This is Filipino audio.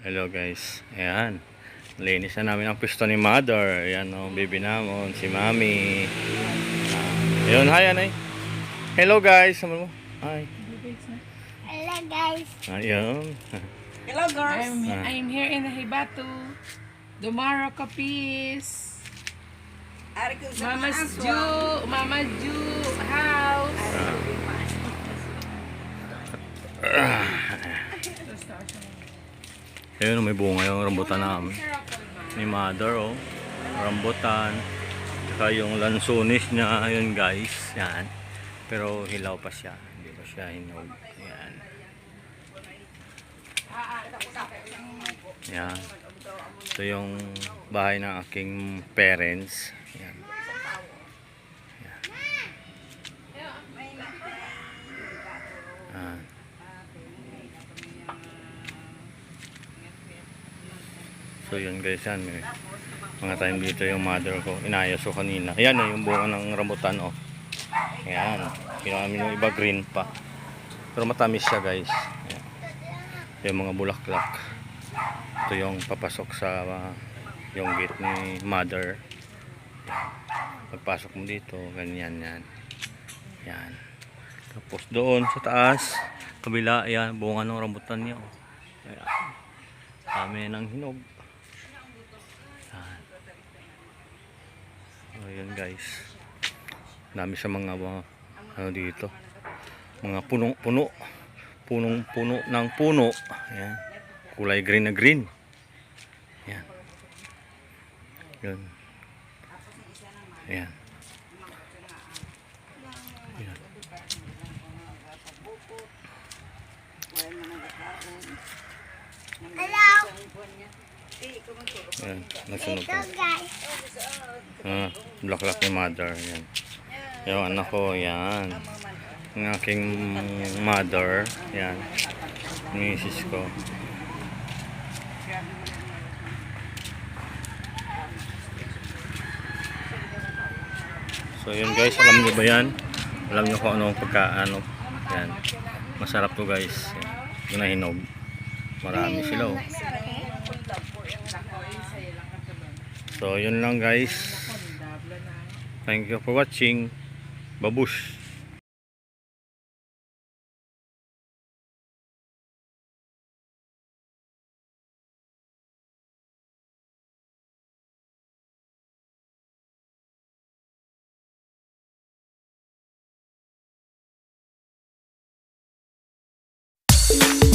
Hello guys. Ayan. Linis na namin ang pisto ni mother. Ayan o, baby namon, si mami. Ah, Ayun, hi anay. Hello guys. Mo? Hi. Hello guys. Ayun. Hello, girls. I'm, I'm here in Hibatu. Dumaro Capiz. Mama's Ju, Mama Ju house. Ayun, may bunga yung rambutan namin. Ni mother oh. Rambutan. Saka yung lansunis niya. Ayun guys. Yan. Pero hilaw pa siya. Hindi pa siya hinog. Yan. Yan. Ito yung bahay ng aking parents. Yan. Yan. Yan. So yun guys yan. May mga time dito yung mother ko. Inayos ko kanina. Ayan o yung bunga ng rambutan o. Ayan. Kinamin yung iba green pa. Pero matamis siya guys. Ayan. Yung mga bulaklak. Ito yung papasok sa uh, yung gate ni mother. Pagpasok mo dito, ganyan yan. Yan. Tapos doon sa taas, kabila, ayan, bunga ng rambutan niya. oh. Ayan. Dami ng hinog. Yan. So, yun guys. Dami sa mga ano dito. Mga punong-puno. Punong-puno ng puno. Ayan. Kulay green na green. Ayan. Yun. Ayan. Hello. Ayan. Pa. guys. Ah, bulaklak ni mother. Yan. Yung anak ko, yan. Ang aking mother. Yan. Misis ko. So yun guys, alam niyo ba yan? Alam niyo kung anong pagkaano. Yan. Masarap to guys. Yung nahinog. Marami sila oh. So yun lang guys. Thank you for watching. Babush. Hello